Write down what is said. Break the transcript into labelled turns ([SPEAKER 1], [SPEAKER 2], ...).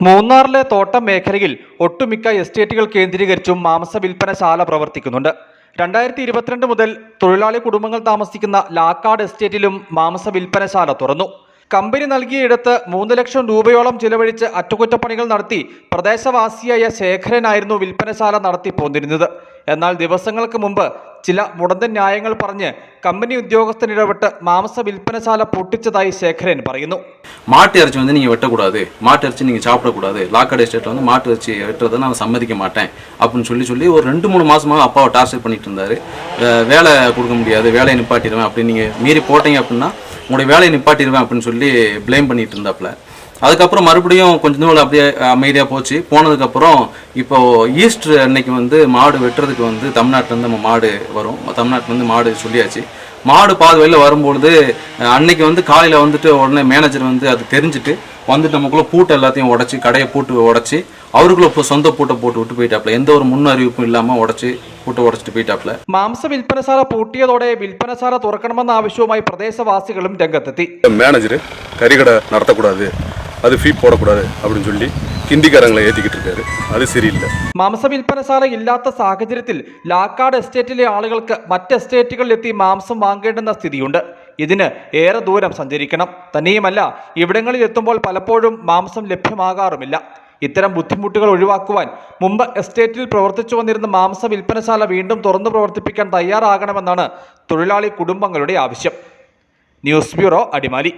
[SPEAKER 1] മൂന്നാറിലെ തോട്ടം മേഖലയിൽ ഒട്ടുമിക്ക എസ്റ്റേറ്റുകൾ കേന്ദ്രീകരിച്ചും മാംസ വിൽപ്പനശാല പ്രവർത്തിക്കുന്നുണ്ട്. രണ്ടായിരത്തി ഇരുപത്തിരണ്ട് മുതൽ തൊഴിലാളി കുടുംബങ്ങൾ താമസിക്കുന്ന ലാക്കാട് എസ്റ്റേറ്റിലും മാംസ വിൽപ്പനശാല തുറന്നു. കമ്പനി നൽകിയിടത്ത് മൂന്ന് ലക്ഷം രൂപയോളം ചിലവഴിച്ച് അറ്റകുറ്റപ്പണികൾ നടത്തി പ്രദേശവാസിയായ ശേഖരനായിരുന്നു വിൽപ്പനശാല നടത്തി പോന്നിരുന്നത് എന്നാൽ ദിവസങ്ങൾക്ക് മുമ്പ് ചില മുടന്തൻ ന്യായങ്ങൾ പറഞ്ഞ് കമ്പനി ഉദ്യോഗസ്ഥൻ ഇടപെട്ട് മാംസ വിൽപ്പനശാല പൊട്ടിച്ചതായി ശേഖരൻ പറയുന്നു
[SPEAKER 2] மாட்டு இறைச்சி வந்து நீங்கள் வெட்டக்கூடாது மாட்டு இறைச்சி நீங்கள் சாப்பிடக்கூடாது லாக்கடை ஸ்டேட்டில் வந்து மாட்டு இறைச்சி வெட்டுறதை நான் சம்மதிக்க மாட்டேன் அப்படின்னு சொல்லி சொல்லி ஒரு ரெண்டு மூணு மாசமாக அப்பாவை டார்ச்சர் பண்ணிட்டு இருந்தாரு அஹ் வேலை கொடுக்க முடியாது வேலையை நிப்பாட்டிடுவேன் அப்படின்னு நீங்கள் மீறி போட்டீங்க அப்படின்னா உங்களுடைய வேலையை நிப்பாட்டிடுவேன் அப்படின்னு சொல்லி ப்ளேம் பண்ணிட்டு இருந்தாப்புல அதுக்கப்புறம் மறுபடியும் கொஞ்ச நாள் அப்படியே அமைதியாக போச்சு போனதுக்கப்புறம் இப்போ ஈஸ்டர் அன்னைக்கு வந்து மாடு வெட்டுறதுக்கு வந்து தமிழ்நாட்டிலேருந்து நம்ம மாடு வரும் தமிழ்நாட்டிலேருந்து மாடு சொல்லியாச்சு மாடு பாதி வழியில் வரும்பொழுது அஹ், அன்னைக்கு வந்து காலையில் வந்துட்டு உடனே மேனேஜர் வந்து அது தெரிஞ்சுட்டு வந்துட்டு நமக்குள்ள பூட்டை எல்லாத்தையும் உடச்சி கடையை பூட்டு உடச்சி அவருக்குள்ள இப்போ சொந்த பூட்டை போட்டு விட்டு போயிட்டாப்ல எந்த ஒரு முன் அறிவிப்பும் இல்லாமல் உடச்சி பூட்டை உடச்சிட்டு പോയിട്ടാപ്ല
[SPEAKER 1] മാംസ വിൽപ്പനശാല പൂട്ടിയതോടെ വിൽപ്പനശാല തുറക്കണമെന്ന ആവശ്യവുമായി പ്രദേശവാസികളും രംഗത്തെത്തി
[SPEAKER 3] மேனேஜர் கறிக்கடை நடத்தக்கூடாது அது ஃபீ போடக்கூடாது அப்படின்னு சொல்லி கிண்டிக்காரங்களை ஏற்றிக்கிட்டு இருக்காரு அது சரியில்லை
[SPEAKER 1] മാംസ വിൽപ്പനശാല ഇല്ലാത്ത സാഹചര്യത്തിൽ ലാക്കാട് എസ്റ്റേറ്റിലെ ആളുകൾക്ക് മറ്റ് എസ്റ്റേറ്റുകളിലെത്തി മാംസം വാങ്ങേണ്ടുന്ന സ്ഥിതിയുണ്ട് ഇതിന് ഏറെ ദൂരം സഞ്ചരിക്കണം തന്നെയുമല്ല ഇവിടങ്ങളിൽ എത്തുമ്പോൾ പലപ്പോഴും മാംസം ലഭ്യമാകാറുമില്ല ഇത്തരം ബുദ്ധിമുട്ടുകൾ ഒഴിവാക്കുവാൻ മുമ്പ് എസ്റ്റേറ്റിൽ പ്രവർത്തിച്ചു വന്നിരുന്ന മാംസ വിൽപ്പനശാല വീണ്ടും തുറന്നു പ്രവർത്തിപ്പിക്കാൻ തയ്യാറാകണമെന്നാണ് തൊഴിലാളി കുടുംബങ്ങളുടെ ആവശ്യം ന്യൂസ് ബ്യൂറോ അടിമാലി